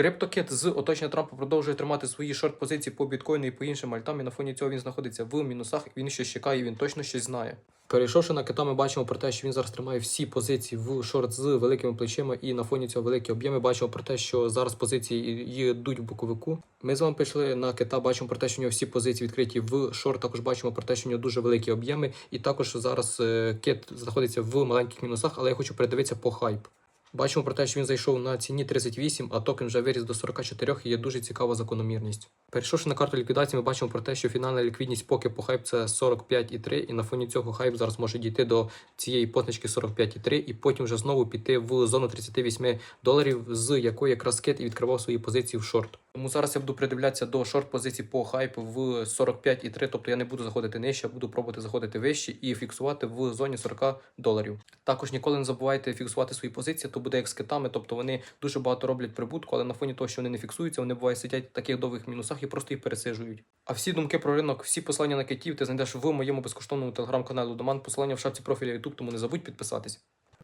Криптокит з оточення Трампа продовжує тримати свої шорт-позиції по біткоїну і по іншим альтам. І на фоні цього він знаходиться в мінусах. Він щось чекає, він точно щось знає. Перейшовши на кита, ми бачимо про те, що він зараз тримає всі позиції в шорт з великими плечима, і на фоні цього великі об'єми бачимо про те, що зараз позиції йдуть в боковику. Ми з вами пішли на кита, бачимо про те, що у нього всі позиції відкриті в шорт. Також бачимо про те, що у нього дуже великі об'єми, і також зараз е, кит знаходиться в маленьких мінусах, але я хочу передивитися по хайп. Бачимо про те, що він зайшов на ціні 38, а токен вже виріс до 44 і є дуже цікава закономірність. Перейшовши на карту ліквідації, ми бачимо про те, що фінальна ліквідність поки по хайп це 45,3, і на фоні цього хайп зараз може дійти до цієї позначки 45,3, і потім вже знову піти в зону 38 доларів, з якої якраз кит і відкривав свої позиції в шорт. Тому зараз я буду придивлятися до шорт позицій по хайпу в 45,3, тобто я не буду заходити нижче, буду пробувати заходити вище і фіксувати в зоні 40 доларів. Також ніколи не забувайте фіксувати свої позиції, то буде як з китами, тобто вони дуже багато роблять прибутку, але на фоні того, що вони не фіксуються, вони буває сидять в таких довгих мінусах і просто їх пересижують. А всі думки про ринок, всі посилання на китів ти знайдеш в моєму безкоштовному телеграм-каналу Доман. Посилання в шапці профіля YouTube, тому не забудь підписатись.